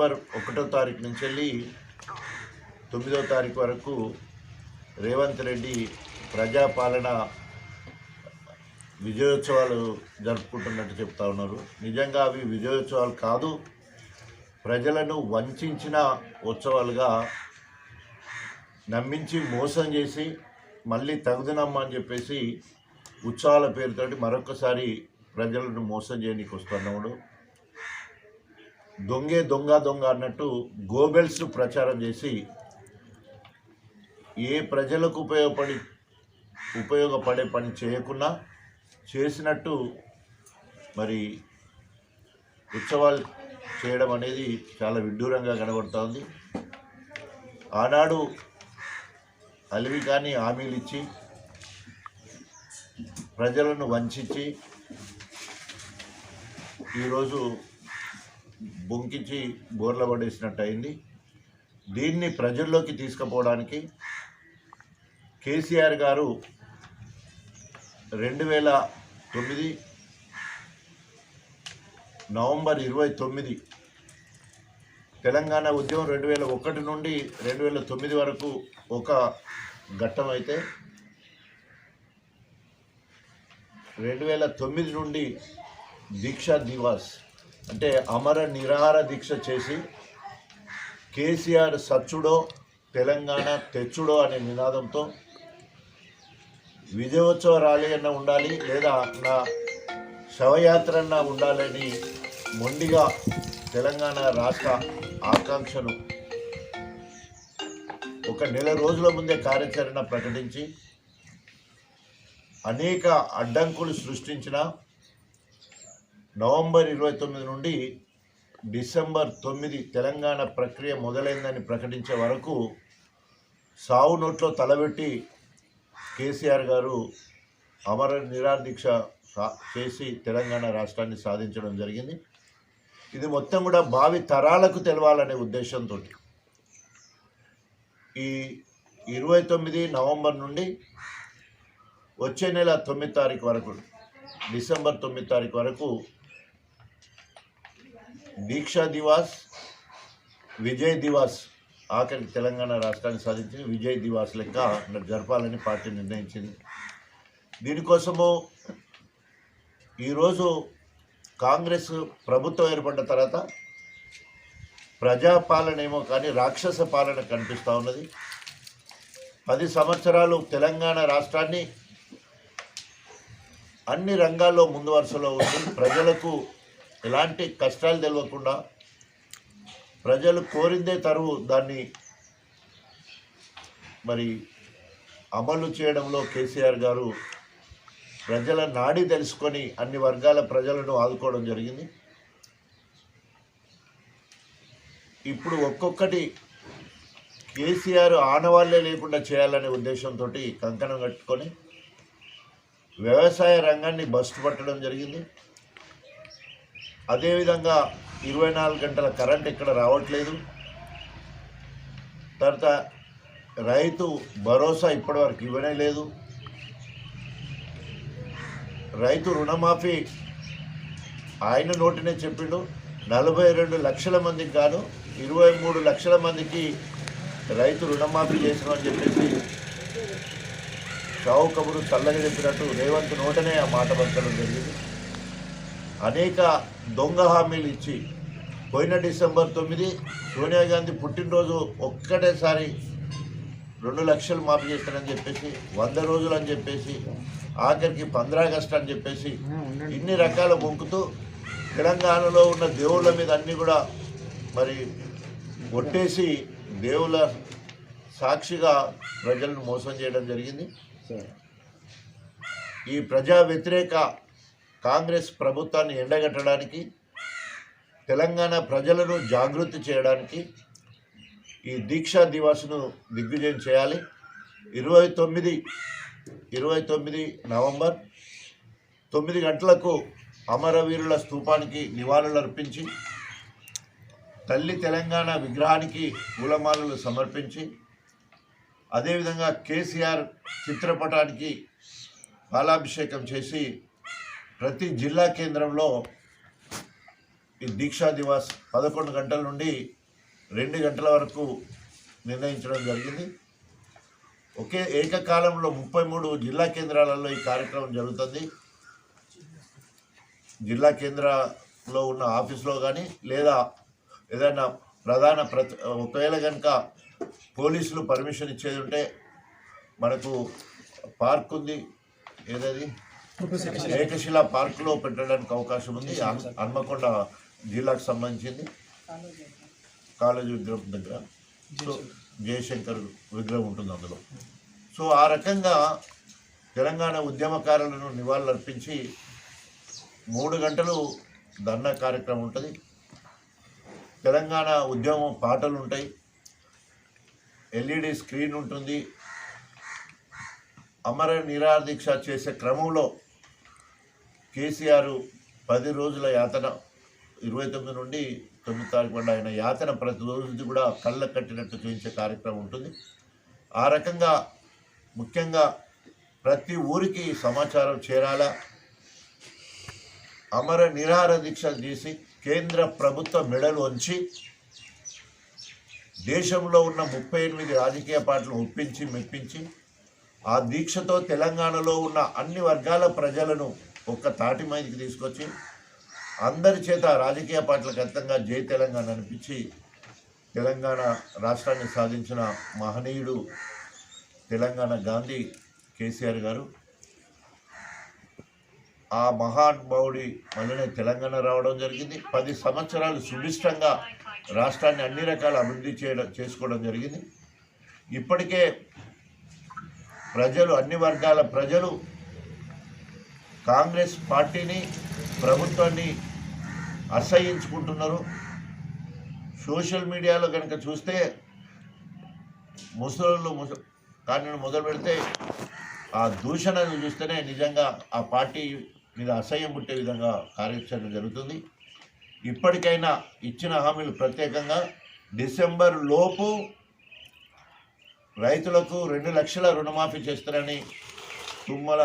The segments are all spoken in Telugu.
డిసెంబర్ ఒకటో తారీఖు నుంచి వెళ్ళి తొమ్మిదో తారీఖు వరకు రేవంత్ రెడ్డి ప్రజాపాలన విజయోత్సవాలు జరుపుకుంటున్నట్టు చెప్తా ఉన్నారు. నిజంగా అవి విజయోత్సవాలు కాదు ప్రజలను వంచిన ఉత్సవాలుగా నమ్మించి మోసం చేసి మళ్ళీ తగుదనమ్మా అని చెప్పేసి ఉత్సవాల పేరుతోటి మరొకసారి ప్రజలను మోసం చేయడానికి వస్తున్నాడు. దొంగే దొంగ దొంగ అన్నట్టు గోబెల్స్ ప్రచారం చేసి ఏ ప్రజలకు ఉపయోగపడి ఉపయోగపడే పని చేయకుండా చేసినట్టు మరి ఉత్సవాలు చేయడం అనేది చాలా విడ్డూరంగా కనబడుతుంది ఆనాడు అలివి కానీ హామీలు ఇచ్చి ప్రజలను వంచి ఈరోజు బొంకించి బోర్ల పడేసినట్టు అయింది దీన్ని ప్రజల్లోకి తీసుకుపోవడానికి కేసీఆర్ గారు రెండు వేల తొమ్మిది నవంబర్ ఇరవై తొమ్మిది తెలంగాణ ఉద్యమం రెండు వేల ఒకటి నుండి రెండు వేల తొమ్మిది వరకు ఒక ఘట్టం అయితే రెండు వేల తొమ్మిది నుండి దీక్షా దివాస్ అంటే అమర నిరాహార దీక్ష చేసి కేసీఆర్ సచ్చుడో తెలంగాణ తెచ్చుడో అనే నినాదంతో విజయోత్సవ ర్యాలీ అన్న ఉండాలి లేదా నా శవయాత్ర అన్న ఉండాలని మొండిగా తెలంగాణ రాష్ట్ర ఆకాంక్షను ఒక నెల రోజుల ముందే కార్యాచరణ ప్రకటించి అనేక అడ్డంకులు సృష్టించిన నవంబర్ ఇరవై తొమ్మిది నుండి డిసెంబర్ తొమ్మిది తెలంగాణ ప్రక్రియ మొదలైందని ప్రకటించే వరకు సావు నోట్లో తలబెట్టి కేసీఆర్ గారు అమర నిరాదీక్ష చేసి తెలంగాణ రాష్ట్రాన్ని సాధించడం జరిగింది. ఇది మొత్తం కూడా భావి తరాలకు తెలవాలనే ఉద్దేశంతో ఈ ఇరవై తొమ్మిది నవంబర్ నుండి వచ్చే నెల తొమ్మిది తారీఖు వరకు డిసెంబర్ తొమ్మిది తారీఖు వరకు దీక్షా దివాస్ విజయ్ దివాస్ ఆఖరి తెలంగాణ రాష్ట్రాన్ని సాధించిన విజయ్ దివాస్ లెక్క జరపాలని పార్టీ నిర్ణయించింది. దీనికోసము ఈరోజు కాంగ్రెస్ ప్రభుత్వం ఏర్పడిన తర్వాత ప్రజాపాలన ఏమో కానీ రాక్షస పాలన కనిపిస్తూ ఉన్నది. పది సంవత్సరాలు తెలంగాణ రాష్ట్రాన్ని అన్ని రంగాల్లో ముందు వరుసలో ఉంది ప్రజలకు ఎలాంటి కష్టాలు తెలియకుండా ప్రజలు కోరిందే తరువు దాన్ని మరి అమలు చేయడంలో కేసీఆర్ గారు ప్రజల నాడి తెలుసుకొని అన్ని వర్గాల ప్రజలను ఆదుకోవడం జరిగింది. ఇప్పుడు ఒక్కొక్కటి కేసీఆర్ ఆనవాళ్ళే లేకుండా చేయాలనే ఉద్దేశంతో కంకణం కట్టుకొని వ్యవసాయ రంగాన్ని బస్టు పట్టడం జరిగింది. అదేవిధంగా ఇరవై నాలుగు గంటల కరెంట్ ఇక్కడ రావట్లేదు. తర్వాత రైతు భరోసా ఇప్పటివరకు ఇవ్వనే లేదు. రైతు రుణమాఫీ ఆయన నోటినే చెప్పిండు. నలభై రెండు లక్షల మందికి కాను ఇరవై మూడు లక్షల మందికి రైతు రుణమాఫీ చేసినామని చెప్పేసి షావు కబురు చల్లగా చెప్పినట్టు రేవంత్ నోటనే ఆ మాట పలకడం జరిగింది. అనేక దొంగ హామీలు ఇచ్చి పోయిన డిసెంబర్ తొమ్మిది సోనియా గాంధీ పుట్టినరోజు ఒక్కటేసారి రెండు లక్షలు మాఫీ చేస్తానని చెప్పేసి వంద రోజులు అని చెప్పేసి ఆఖరికి పంద్రా ఆగస్ట్ అని చెప్పేసి ఇన్ని రకాల మొక్కుతూ తెలంగాణలో ఉన్న దేవుళ్ళ మీద అన్నీ కూడా మరి ఒట్టేసి దేవుళ్ళ సాక్షిగా ప్రజలను మోసం చేయడం జరిగింది. ఈ ప్రజా వ్యతిరేక కాంగ్రెస్ ప్రభుత్వాన్ని ఎండగట్టడానికి తెలంగాణ ప్రజలను జాగృతి చేయడానికి ఈ దీక్షా దివాస్ను దిగ్విజయం చేయాలి. ఇరవై తొమ్మిది ఇరవై తొమ్మిది నవంబర్ తొమ్మిది గంటలకు అమరవీరుల స్తూపానికి నివాళులు అర్పించి తల్లి తెలంగాణ విగ్రహానికి పూలమాలలు సమర్పించి అదేవిధంగా కేసీఆర్ చిత్రపటానికి బాలాభిషేకం చేసి ప్రతి జిల్లా కేంద్రంలో ఈ దీక్షా దివాస్ పదకొండు గంటల నుండి రెండు గంటల వరకు నిర్ణయించడం జరిగింది. ఒకే ఏకకాలంలో ముప్పై మూడు జిల్లా కేంద్రాలలో ఈ కార్యక్రమం జరుగుతుంది. జిల్లా కేంద్రంలో ఉన్న ఆఫీస్లో కానీ లేదా ఏదైనా ప్రధాన ప్రతి ఒకవేళ కనుక పోలీసులు పర్మిషన్ ఇచ్చేది ఉంటే మనకు పార్క్ ఉంది. ఏదది? ఏకశిల పార్కులో పెట్టడానికి అవకాశం ఉంది. హన్- హన్మకొండ జిల్లాకు సంబంధించింది. కాలేజీ విగ్రహం దగ్గర. సో జయశంకర్ విగ్రహం ఉంటుంది అందులో. సో ఆ రకంగా తెలంగాణ ఉద్యమకారులను నివాళులర్పించి మూడు గంటలు ధర్నా కార్యక్రమం ఉంటుంది. తెలంగాణ ఉద్యమం పాటలు ఉంటాయి. ఎల్ఈడి స్క్రీన్ ఉంటుంది. అమర నిరాదీక్ష చేసే క్రమంలో కేసీఆర్ పది రోజుల యాతన ఇరవై తొమ్మిది నుండి తొమ్మిది తారీఖు వరకు ఆయన యాతన ప్రతి రోజు కూడా కళ్ళ కట్టినట్టు చూపించే కార్యక్రమం ఉంటుంది. ఆ రకంగా ముఖ్యంగా ప్రతి ఊరికి సమాచారం చేరాలా? అమర నిరాహార దీక్షలు చేసి కేంద్ర ప్రభుత్వ మెడలు వంచి దేశంలో ఉన్న ముప్పై ఎనిమిది రాజకీయ పార్టీలు ఒప్పించి మెప్పించి ఆ దీక్షతో తెలంగాణలో ఉన్న అన్ని వర్గాల ప్రజలను ఒక్క తాటి మైకి తీసుకొచ్చి అందరి చేత రాజకీయ పార్టీలకు అర్థంగా జై తెలంగాణ అనిపించి తెలంగాణ రాష్ట్రాన్ని సాధించిన మహనీయుడు తెలంగాణ గాంధీ కేసీఆర్ గారు. ఆ మహానుభావుడి వల్లనే తెలంగాణ రావడం జరిగింది. పది సంవత్సరాలు సుభిష్టంగా రాష్ట్రాన్ని అన్ని రకాల అభివృద్ధి చేయడం చేసుకోవడం జరిగింది. ఇప్పటికే ప్రజలు అన్ని వర్గాల ప్రజలు కాంగ్రెస్ పార్టీని ప్రభుత్వాన్ని అసహించుకుంటున్నారు. సోషల్ మీడియాలో కనుక చూస్తే ముసలు ముస కానీ మొదలు పెడితే ఆ దూషణను చూస్తేనే నిజంగా ఆ పార్టీ మీద అసహ్యం పుట్టే విధంగా కార్యాచరణ జరుగుతుంది. ఇప్పటికైనా ఇచ్చిన హామీలు ప్రత్యేకంగా డిసెంబర్ లోపు రైతులకు రెండు లక్షల రుణమాఫీ చేస్తారని తుమ్మల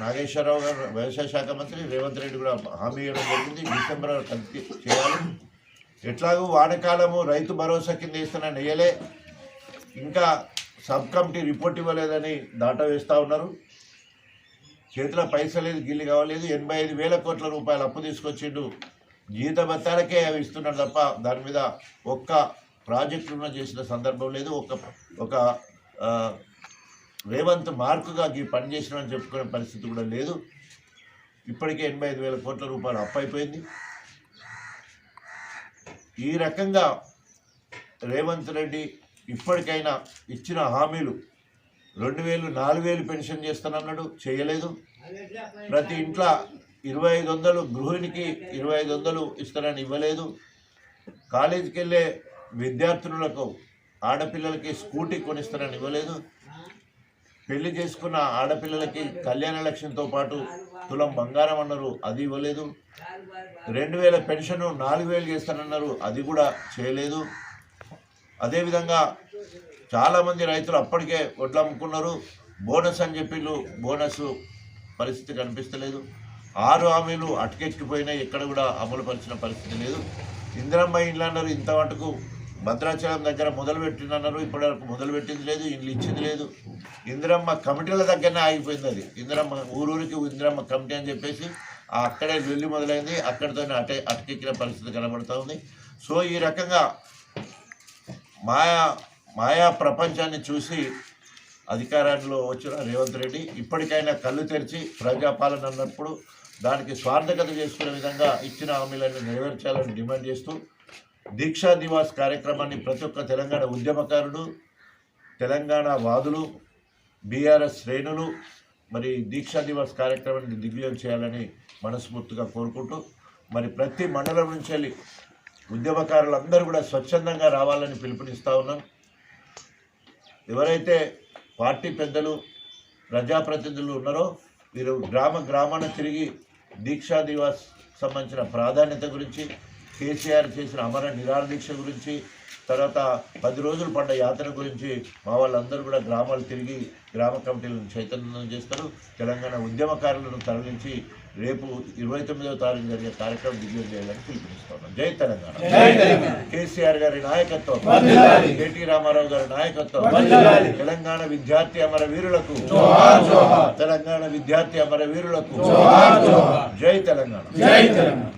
నాగేశ్వరరావు గారు వ్యవసాయ శాఖ మంత్రి రేవంత్ రెడ్డి కూడా హామీ ఇవ్వడం జరిగింది. డిసెంబర్ వరకు చేయాలి. ఎట్లాగూ వానకాలము రైతు భరోసా కింద ఇస్తున్న నెయ్యలే. ఇంకా సబ్ కమిటీ రిపోర్ట్ ఇవ్వలేదని దాటా వేస్తూ ఉన్నారు. చేతిలో పైసలేదు గిల్లి కావలేదు ఎనభై ఐదు వేల కోట్ల రూపాయలు అప్పు తీసుకొచ్చిండు. జీత భత్తాలకే అవి ఇస్తున్నాడు తప్ప దాని మీద ఒక్క ప్రాజెక్టులను చేసిన సందర్భం లేదు. ఒక ఒక రేవంత్ మార్కుగా ఈ పని చేసినామని చెప్పుకునే పరిస్థితి కూడా లేదు. ఇప్పటికే ఎనభై ఐదు వేల కోట్ల రూపాయలు అప్పు అయిపోయింది. ఈ రకంగా రేవంత్ రెడ్డి ఇప్పటికైనా ఇచ్చిన హామీలు రెండు వేలు నాలుగు వేలు పెన్షన్ చేస్తానన్నాడు. చేయలేదు. ప్రతి ఇంట్లో ఇరవై ఐదు వందలు గృహిణికి ఇరవై ఐదు వందలు ఇస్తానని ఇవ్వలేదు. కాలేజీకి వెళ్ళే విద్యార్థులకు ఆడపిల్లలకి స్కూటీ కొనిస్తానని ఇవ్వలేదు. పెళ్ళి చేసుకున్న ఆడపిల్లలకి కళ్యాణ లక్ష్యంతో పాటు తులం బంగారం అన్నారు. అది ఇవ్వలేదు. రెండు వేల పెన్షన్ నాలుగు వేలు చేస్తానన్నారు. అది కూడా చేయలేదు. అదేవిధంగా చాలామంది రైతులు అప్పటికే వడ్లు అమ్ముకున్నారు. బోనస్ అని చెప్పిళ్ళు బోనస్ పరిస్థితి కనిపిస్తలేదు. ఆరు హామీలు అటకెక్కిపోయినా ఎక్కడ కూడా అమలు పరిచిన పరిస్థితి లేదు. ఇందిరమ్మ ఇండ్లు అన్నారు ఇంత మటుకు భద్రాచలం దగ్గర మొదలు పెట్టినన్నారు ఇప్పటివరకు మొదలు పెట్టింది లేదు ఇండ్లు ఇచ్చింది లేదు. ఇందిరమ్మ కమిటీల దగ్గరనే ఆగిపోయింది అది. ఇందిరమ్మ ఊరూరికి ఇందిరమ్మ కమిటీ అని చెప్పేసి అక్కడే వెళ్ళి మొదలైంది. అక్కడితోనే అటే అటకెక్కిన పరిస్థితి కనబడుతూ ఉంది. సో ఈ రకంగా మాయా మాయా ప్రపంచాన్ని చూసి అధికారంలో వచ్చిన రేవంత్ రెడ్డి ఇప్పటికైనా కళ్ళు తెరిచి ప్రజాపాలన అన్నప్పుడు దానికి స్వార్థకత చేసుకునే విధంగా ఇచ్చిన హామీలను నెరవేర్చాలని డిమాండ్ చేస్తూ దీక్షా దివాస్ కార్యక్రమాన్ని ప్రతి ఒక్క తెలంగాణ ఉద్యమకారుడు తెలంగాణ వాదులు బీఆర్ఎస్ శ్రేణులు మరి దీక్షా దివాస్ కార్యక్రమాన్ని దిగ్విజయం చేయాలని మనస్ఫూర్తిగా కోరుకుంటూ మరి ప్రతి మండలం నుంచి వెళ్ళి ఉద్యమకారులందరూ కూడా స్వచ్ఛందంగా రావాలని పిలుపునిస్తూ ఉన్నాం. ఎవరైతే పార్టీ పెద్దలు ప్రజాప్రతినిధులు ఉన్నారో వీరు గ్రామ గ్రామాన తిరిగి దీక్షా దివాస్ సంబంధించిన ప్రాధాన్యత గురించి కేసీఆర్ చేసిన అమర నిరాహార దీక్ష గురించి తర్వాత పది రోజులు పడ్డ యాత్ర గురించి మా వాళ్ళందరూ కూడా గ్రామాలు తిరిగి గ్రామ కమిటీలను చైతన్యం చేస్తారు. తెలంగాణ ఉద్యమకారులను తరలించి రేపు ఇరవై తొమ్మిదవ తారీఖు జరిగే కార్యక్రమం దిగ్విజయం చేయాలని పిలుపునిస్తున్నాం. జై తెలంగాణ. జై తెలంగాణ. కేసీఆర్ గారి నాయకత్వం. కేటీ రామారావు గారి నాయకత్వం. తెలంగాణ విద్యార్థి అమర వీరులకు తెలంగాణ విద్యార్థి అమర వీరులకు జై తెలంగాణ.